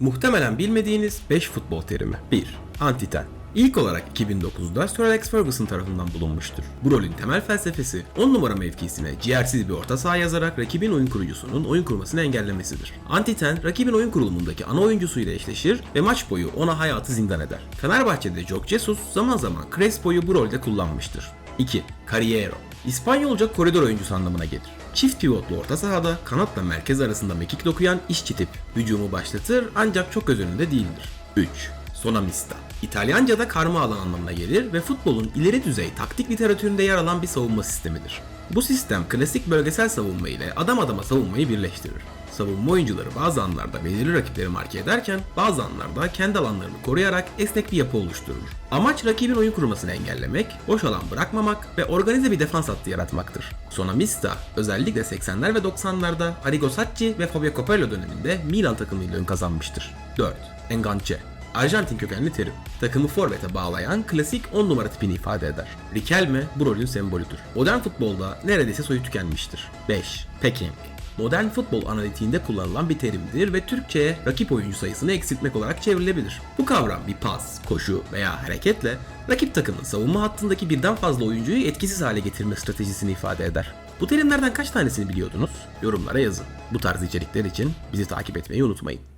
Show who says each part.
Speaker 1: Muhtemelen bilmediğiniz 5 futbol terimi. 1. Antiten. İlk olarak 2009'da Sir Alex Ferguson tarafından bulunmuştur. Bu rolün temel felsefesi 10 numara mevkisine ciğersiz bir orta saha yazarak rakibin oyun kurucusunun oyun kurmasını engellemesidir. Antiten, rakibin oyun kurulumundaki ana oyuncusuyla eşleşir ve maç boyu ona hayatı zindan eder. Fenerbahçe'de Jorge Jesus zaman zaman Crespo'yu bu rolde kullanmıştır. 2. Carriero İspanyolca koridor oyuncusu anlamına gelir. Çift pivotlu orta sahada kanatla merkez arasında mekik dokuyan işçi tip. Hücumu başlatır ancak çok göz önünde değildir. 3. Sonamista İtalyanca'da karma alan anlamına gelir ve futbolun ileri düzey taktik literatüründe yer alan bir savunma sistemidir. Bu sistem klasik bölgesel savunma ile adam adama savunmayı birleştirir. Savunma oyuncuları bazı anlarda belirli rakipleri marke ederken bazı anlarda kendi alanlarını koruyarak esnek bir yapı oluşturur. Amaç rakibin oyun kurmasını engellemek, boş alan bırakmamak ve organize bir defans hattı yaratmaktır. Sonamista özellikle 80'ler ve 90'larda Arrigo Sacchi ve Fabio Capello döneminde Milan takımıyla ön kazanmıştır. 4. Enganche Arjantin kökenli terim. Takımı forvete bağlayan klasik 10 numara tipini ifade eder. Riquelme bu rolün sembolüdür. Modern futbolda neredeyse soyu tükenmiştir. 5. Peking modern futbol analitiğinde kullanılan bir terimdir ve Türkçe'ye rakip oyuncu sayısını eksiltmek olarak çevrilebilir. Bu kavram bir pas, koşu veya hareketle rakip takımın savunma hattındaki birden fazla oyuncuyu etkisiz hale getirme stratejisini ifade eder. Bu terimlerden kaç tanesini biliyordunuz? Yorumlara yazın. Bu tarz içerikler için bizi takip etmeyi unutmayın.